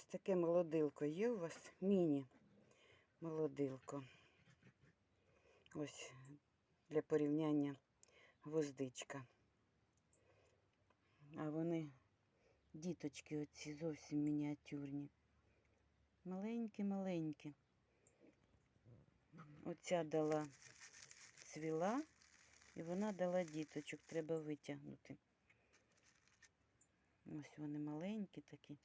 Ось таке молодилко є у вас міні молодилко. Ось для порівняння гвоздичка. А вони діточки оці зовсім мініатюрні. Маленькі-маленькі. Оця дала цвіла, і вона дала діточок, треба витягнути. Ось вони маленькі такі.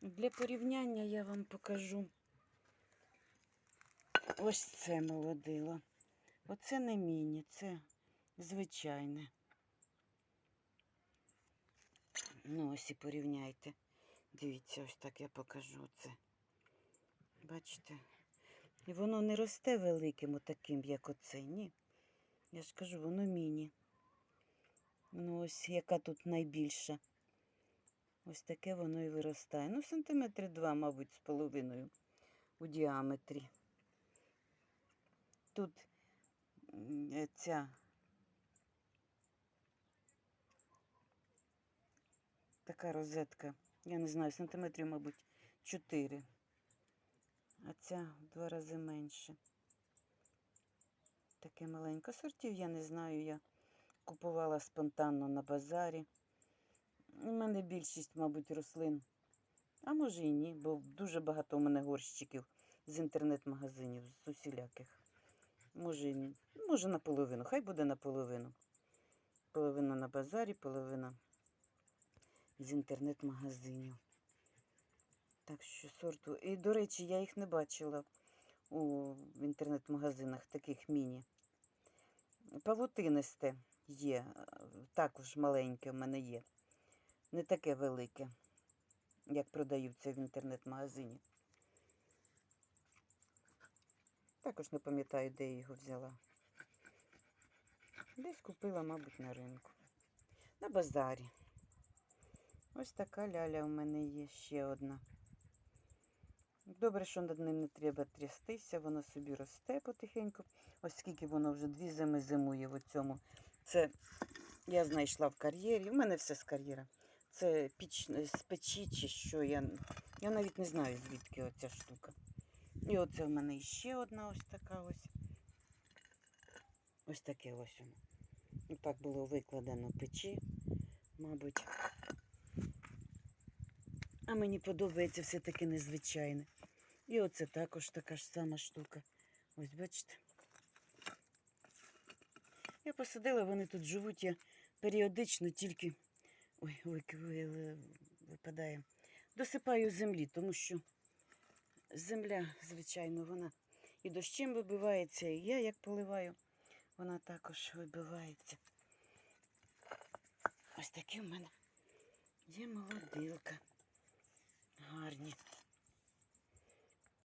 Для порівняння я вам покажу ось це молодило. Оце не міні, це звичайне. Ну, ось і порівняйте. Дивіться, ось так я покажу це. Бачите? І воно не росте великим отаким, як оце, ні. Я ж кажу, воно міні. Ну, ось яка тут найбільша. Ось таке воно і виростає. Ну, сантиметри два, мабуть, з половиною у діаметрі. Тут е, ця така розетка, я не знаю, сантиметрів, мабуть, 4. А ця в два рази менше. Таке маленьке. Сортів я не знаю, я купувала спонтанно на базарі. У мене більшість, мабуть, рослин. А може і ні, бо дуже багато у мене горщиків з інтернет-магазинів, з усіляких. Може, може наполовину. Хай буде наполовину. Половина на базарі, половина з інтернет-магазинів. Так що сорту. І, до речі, я їх не бачила у інтернет-магазинах таких міні. Павутинисте є, також маленьке в мене є. Не таке велике, як продаються в інтернет-магазині. Також не пам'ятаю, де я його взяла. Десь купила, мабуть, на ринку. На базарі. Ось така ляля у мене є ще одна. Добре, що над ним не треба трястися, воно собі росте потихеньку. Ось скільки воно вже дві зими зимує в цьому. Це я знайшла в кар'єрі. У мене все з кар'єра. Це піч з печі чи що. Я, я навіть не знаю, звідки оця штука. І оце в мене ще одна ось така ось. Ось таке ось воно. Так було викладено печі, мабуть. А мені подобається все-таки незвичайне. І оце також така ж сама штука. Ось бачите. Я посадила, вони тут живуть, я періодично тільки ой, ой, ви- випадає. Досипаю землі, тому що земля, звичайно, вона і дощем вибивається, і я як поливаю, вона також вибивається. Ось такі в мене є молодилка. Гарні.